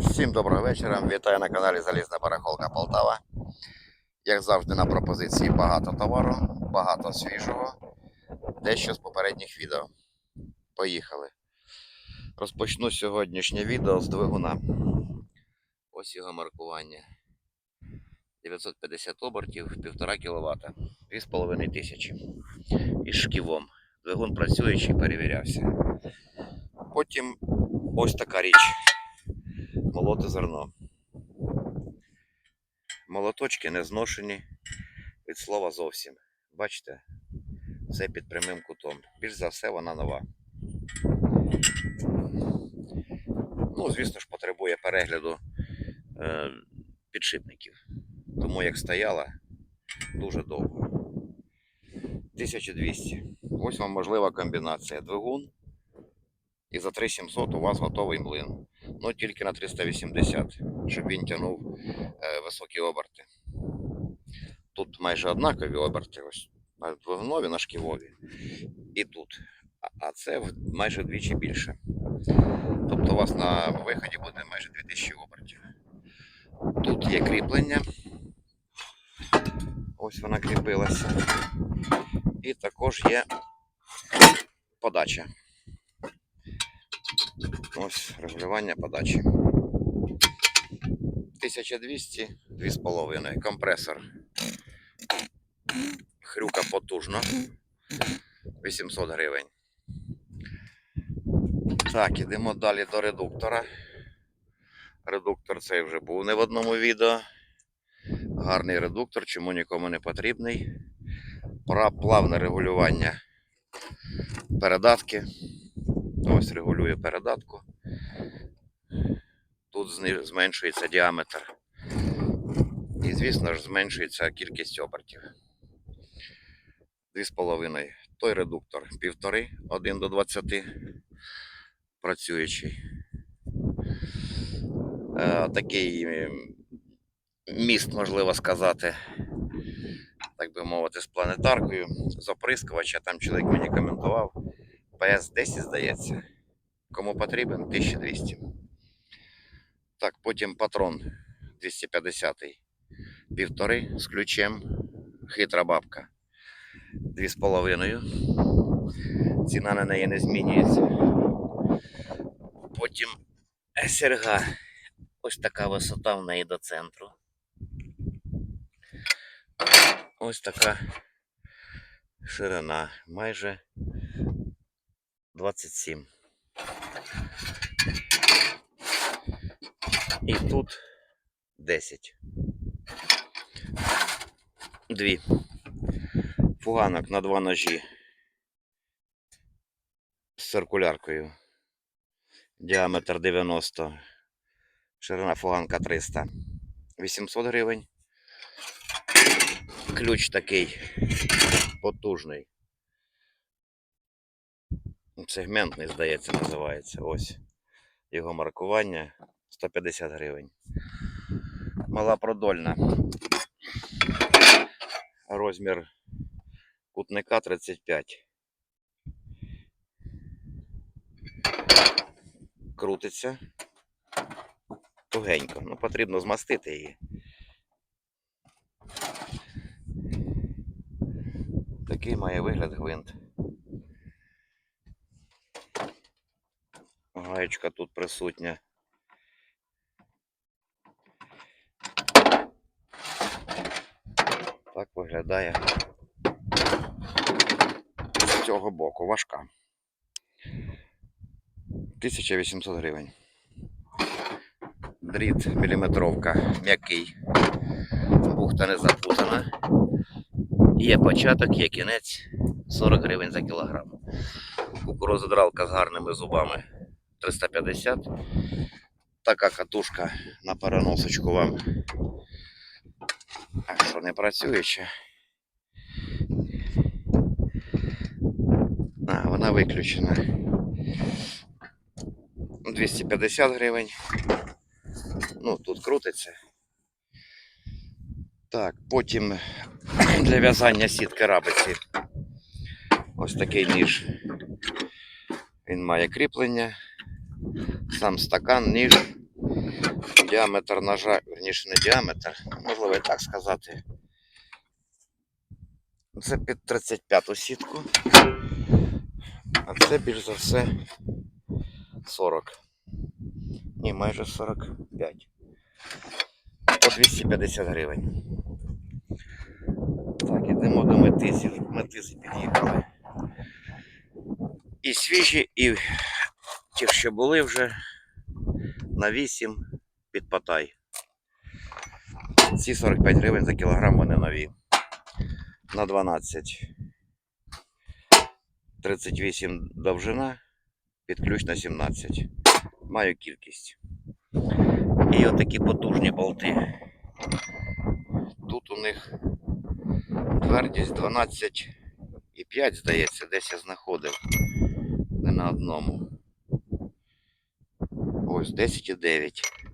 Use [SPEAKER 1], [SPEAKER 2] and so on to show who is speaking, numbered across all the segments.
[SPEAKER 1] Всім доброго вечора. Вітаю на каналі Залізна Барахолка Полтава. Як завжди, на пропозиції багато товару, багато свіжого, дещо з попередніх відео. Поїхали. Розпочну сьогоднішнє відео з двигуна. Ось його маркування. 950 обертів, 1,5 кВт, 2,5 тисячі. Із шківом. Двигун працюючий, перевірявся. Потім ось така річ молоти зерно. Молоточки не зношені від слова зовсім. Бачите, все під прямим кутом. Більш за все вона нова. Ну, звісно ж, потребує перегляду е, підшипників. Тому як стояла дуже довго. 1200. Ось вам можлива комбінація. Двигун. І за 3700 у вас готовий млин ну тільки на 380, щоб він тягнув е, високі оберти. Тут майже однакові оберти, ось на двигунові, на шківові, і тут. А- це майже вдвічі більше. Тобто у вас на виході буде майже 2000 обертів. Тут є кріплення. Ось вона кріпилася. І також є подача. Ось регулювання подачі. 1200, 2,5. Компресор. Хрюка потужно. 800 гривень. Так, ідемо далі до редуктора. Редуктор цей вже був не в одному відео. Гарний редуктор, чому нікому не потрібний. Плавне регулювання передатки. Ось регулює передатку. Тут зменшується діаметр. І, звісно ж, зменшується кількість обертів. 2,5. Той редуктор 1,5, 1 до 20 працюючий. Е, такий міст, можливо сказати, так би мовити, з планетаркою, з оприскувача. Там чоловік мені коментував. PS10, здається. Кому потрібен 1200. Так, потім патрон 250 півтори з ключем. Хитра бабка. 2,5. Ціна на неї не змінюється. Потім серга. Ось така висота в неї до центру. Ось така ширина. Майже 27. І тут 10. Дві. Фуганок на два ножі з циркуляркою. Діаметр 90. Ширина фуганка 300. 800 гривень. Ключ такий потужний. Сегментний, здається, називається. Ось його маркування 150 гривень. Мала продольна. Розмір кутника 35. Крутиться. Тугенько. Ну, потрібно змастити її. Такий має вигляд гвинт. Гаєчка тут присутня. Так виглядає з цього боку. Важка. 1800 гривень. Дріт міліметровка м'який. Бухта не запутана. Є початок, є кінець 40 гривень за кілограм. Кукурузодралка з гарними зубами 350. Така катушка на переносочку вам. А що не працююча? А, вона виключена. 250 гривень. Ну, тут крутиться. Так, потім для в'язання сітки рабиці. Ось такий ніж. Він має кріплення. Сам стакан, ніж Діаметр ножа, верніше не діаметр, можливо і так сказати. Це під 35 сітку. А це більш за все 40. Ні, майже 45. По 250 гривень. Так, ідемо до метизи. Метизи під'їхали. І свіжі, і ті, що були вже на 8 під Патай. Ці 45 гривень за кілограм вони нові. На 12. 38 довжина, під ключ на 17. Маю кількість. І отакі потужні болти. Тут у них твердість 12,5, здається, десь я знаходив. Не на одному. Ось 10,9.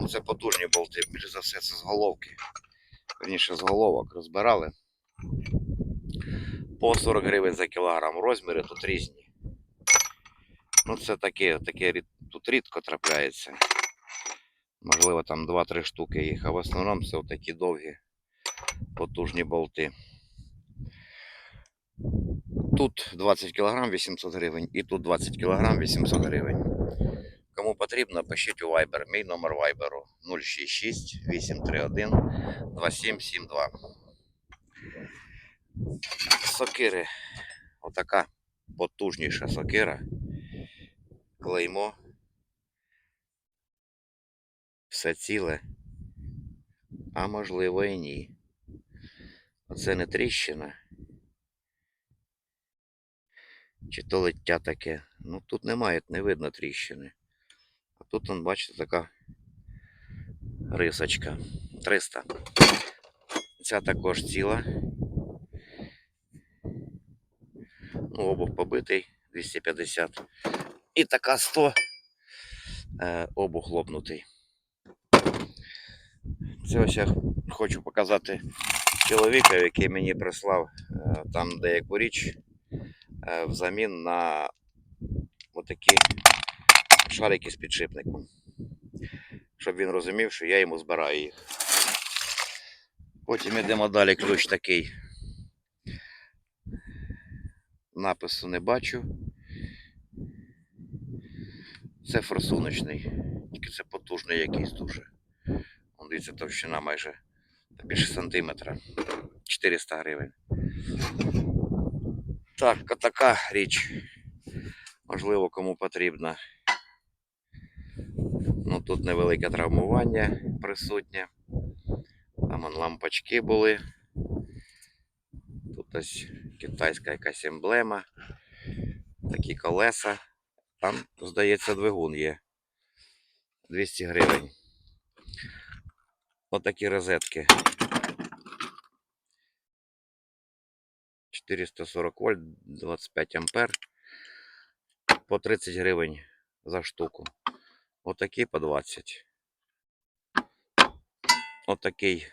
[SPEAKER 1] Ну, це потужні болти, більш за все це з головки. Верніше з головок розбирали. По 40 гривень за кілограм. Розміри тут різні. Ну, це таке, таке тут рідко трапляється. Можливо, там 2-3 штуки їх, а в основному це такі довгі потужні болти. Тут 20 кг 800 гривень і тут 20 кг 800 гривень. Кому потрібно, пишіть у Viber. Мій номер Viber 066 831 2772. Сокири. Отака потужніша сокира. Клеймо. Все ціле. А можливо і ні. Оце не тріщина. Чи то лиття таке. Ну тут немає, не видно тріщини. Тут, он, бачите, така рисочка. 300. Ця також ціла. Ну, обух побитий 250. І така 100. Е, обух лопнутий. Це ось я хочу показати чоловіка, який мені прислав е, там деяку річ е, взамін на отакі шарики з підшипником. Щоб він розумів, що я йому збираю їх. Потім йдемо далі, ключ такий. Напису не бачу. Це форсуночний. Тільки це потужний якийсь дуже. Он дивіться, товщина майже більше сантиметра. 400 гривень. Так, така річ. Можливо, кому потрібна. Ну, тут невелике травмування присутнє. Там он лампочки були. Тут ось китайська якась емблема. Такі колеса. Там, здається, двигун є. 200 гривень. Отакі розетки. 440 вольт, 25 ампер. По 30 гривень за штуку. Отакі по 20. Отакий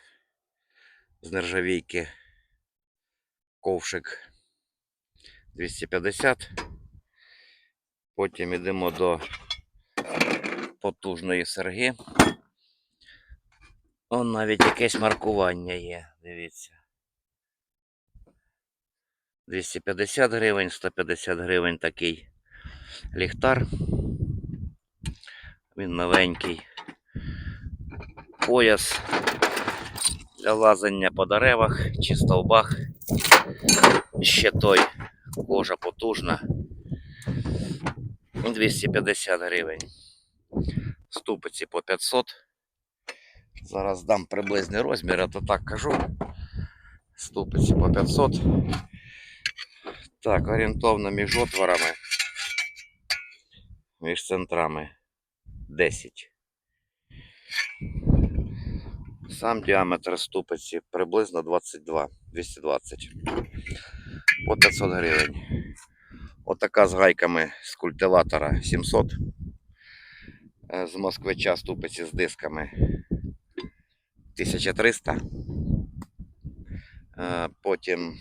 [SPEAKER 1] з нержавійки ковшик 250. Потім йдемо до потужної серги. Он навіть якесь маркування є, дивіться. 250 гривень, 150 гривень такий ліхтар. Він новенький. Пояс для лазання по деревах чи стовбах. Ще той кожа потужна. 250 гривень. Ступиці по 500. Зараз дам приблизний розмір, а то так кажу. Ступиці по 500. Так, орієнтовно між отворами. Між центрами 10. Сам діаметр ступиці приблизно 22, 220. По 500 гривень. Отака з гайками з культиватора 700. Е, З москвича ступиці з дисками 1300. Е, Потім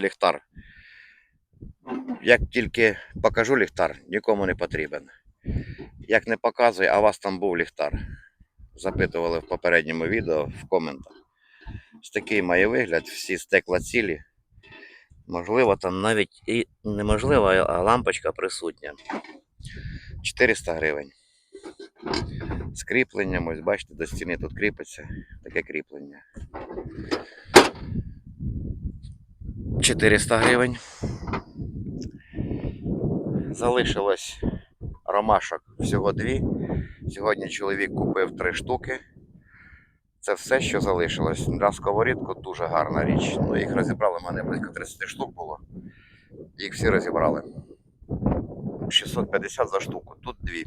[SPEAKER 1] ліхтар Як тільки покажу ліхтар, нікому не потрібен. Як не показую, а у вас там був ліхтар. Запитували в попередньому відео в коментах. Ось такий має вигляд, всі стекла цілі. Можливо, там навіть і неможливо, а лампочка присутня. 400 гривень. З кріпленням, ось бачите, до стіни тут кріпиться таке кріплення. 400 гривень. Залишилось ромашок всього дві. Сьогодні чоловік купив три штуки. Це все, що залишилось. На сковорідку дуже гарна річ. Ну, їх розібрали, в мене близько 30 штук було. Їх всі розібрали. 650 за штуку. Тут дві.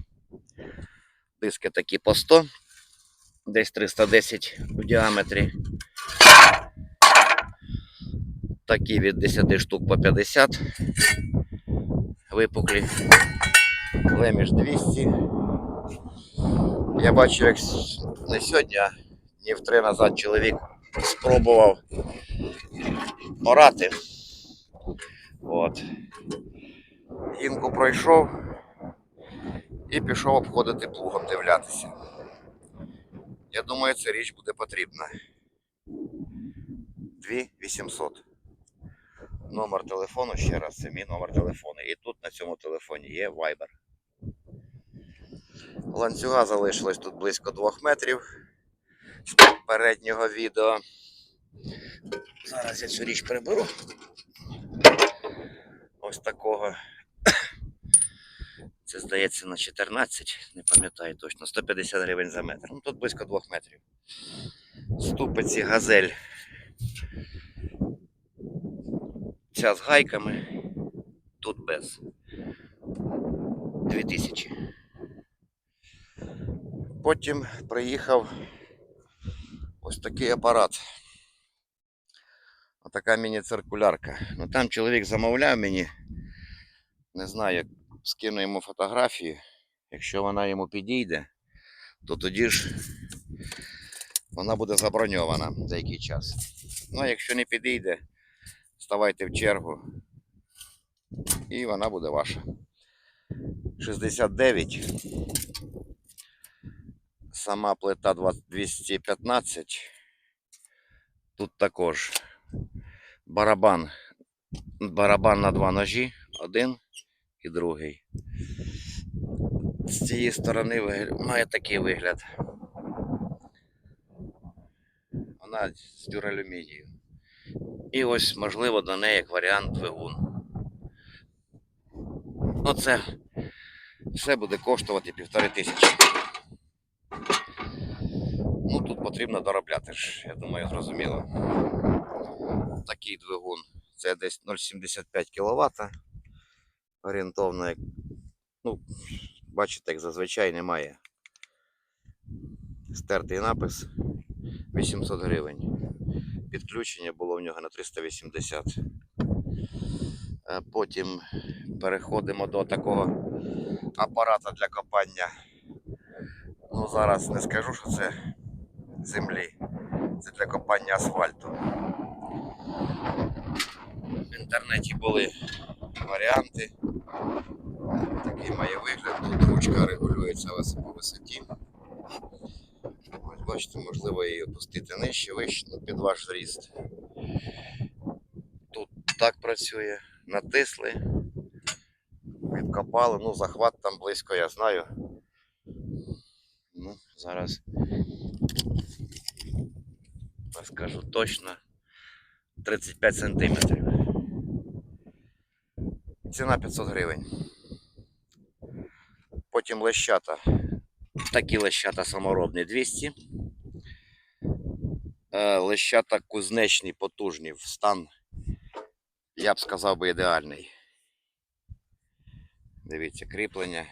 [SPEAKER 1] Диски такі по 100, десь 310 в діаметрі. Такі від 10 штук по 50. Випуклі. Леміш 200. Я бачу, як не сьогодні, а днів три назад чоловік спробував орати. От. Гінку пройшов і пішов обходити плугом дивлятися. Я думаю, ця річ буде потрібна. 2800. Номер телефону, ще раз, це мій номер телефону. І тут на цьому телефоні є Viber. Ланцюга залишилось тут близько 2 метрів з переднього відео. Зараз я цю річ приберу. Ось такого. Це здається на 14, не пам'ятаю точно, 150 гривень за метр. Ну тут близько 2 метрів. Ступиці газель. Ця з гайками, тут без. 2000. Потім приїхав ось такий апарат. Отака міні-циркулярка. Ну там чоловік замовляв мені. Не знаю, як скину йому фотографію. Якщо вона йому підійде, то тоді ж вона буде заброньована деякий час. Ну, а якщо не підійде, ставайте в чергу і вона буде ваша. 69. Сама плита 215. Тут також барабан. Барабан на два ножі. Один і другий. З цієї сторони має такий вигляд. Вона з дюралюмінію. І ось, можливо, до неї як варіант двигун. Ну, це все буде коштувати півтори тисячі. Потрібно доробляти ж, я думаю, зрозуміло. Такий двигун. Це десь 0,75 кВт. Орієнтовно, як, ну, бачите, як зазвичай немає. Стертий напис 800 гривень. Підключення було в нього на 380. Е, Потім переходимо до такого апарата для копання. Ну, зараз не скажу, що це землі. Це для копання асфальту. В інтернеті були варіанти. Такий має вигляд. Тут ручка регулюється по висоті. Бачите, можливо її опустити нижче, вище, ну, під ваш зріст. Тут так працює. Натисли, відкопали, ну захват там близько, я знаю. Ну, зараз скажу точно 35 сантиметрів. Ціна 500 гривень. Потім лещата. Такі лещата саморобні 200. Е, Лещата кузнечні, потужні, в стан, я б сказав би, ідеальний. Дивіться, кріплення.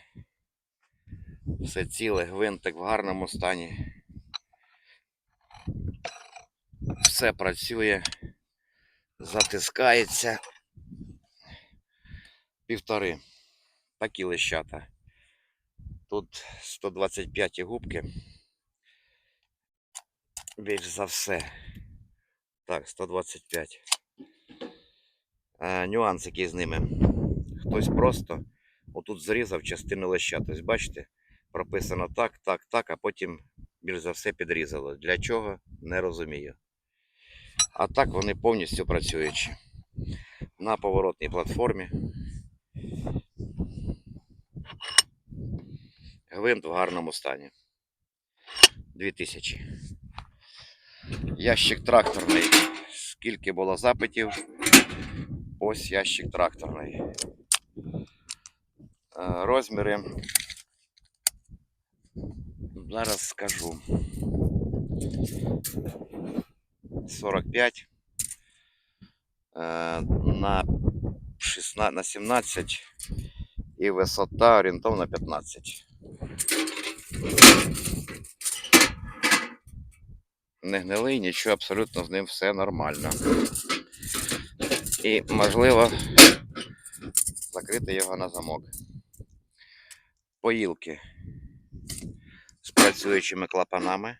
[SPEAKER 1] Все ціле, гвинтик в гарному стані. Все працює, затискається. Півтори. Такі лещата. Тут 125 губки. Більш за все. Так, 125. Е, нюанс, який з ними. Хтось просто отут зрізав частину леща. Тобто, бачите, прописано так, так, так, а потім більш за все підрізало. Для чого? Не розумію. А так вони повністю працюючі. На поворотній платформі. Гвинт в гарному стані. 2000. Ящик тракторний. Скільки було запитів? Ось ящик тракторний. Е, Розміри. Зараз скажу. 45 е, на 16, на 17 і висота орієнтовно 15. Не гнилий, нічого, абсолютно з ним все нормально. І можливо закрити його на замок. Поїлки з працюючими клапанами.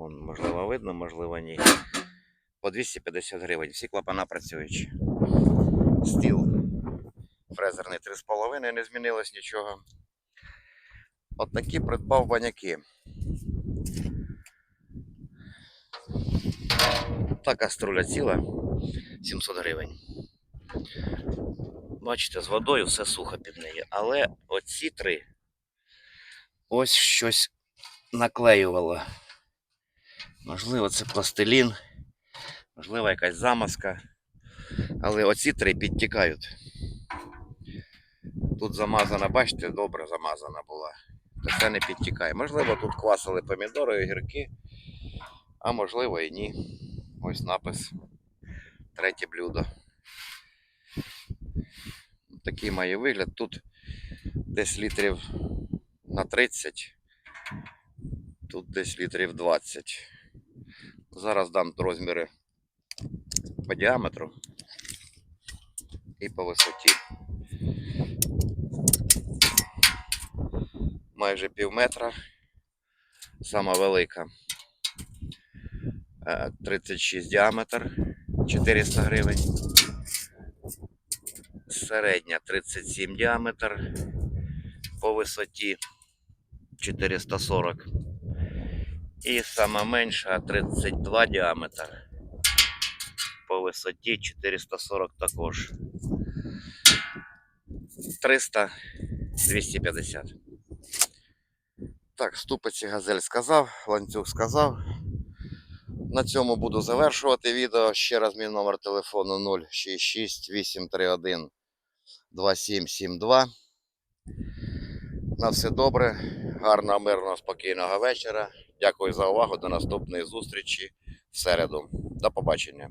[SPEAKER 1] Вон, можливо, видно, можливо, ні. По 250 гривень. Всі клапана працюючі. Стіл фрезерний 3,5, не змінилось нічого. От такі придбав баняки. Та каструля ціла 700 гривень. Бачите, з водою все сухо під нею. Але оці три ось щось наклеювало. Можливо, це пластилін, можливо, якась замазка. Але оці три підтікають. Тут замазана, бачите, добре замазана була. То це не підтікає. Можливо, тут квасили помідори, огірки, а можливо і ні. Ось напис. Третє блюдо. Такий має вигляд. Тут десь літрів на 30, тут десь літрів 20. Зараз дам розміри по діаметру і по висоті. Майже пів метра. Сама велика. Е, 36 діаметр, 400 гривень. Середня 37 діаметр. По висоті 440. І сама менша 32 діаметр. По висоті 440 також. 300 250. Так, ступиці газель сказав, ланцюг сказав. На цьому буду завершувати відео. Ще раз мій номер телефону 066 831 2772. На все добре, гарного, мирного, спокійного вечора. Дякую за увагу. До наступної зустрічі в середу. До побачення.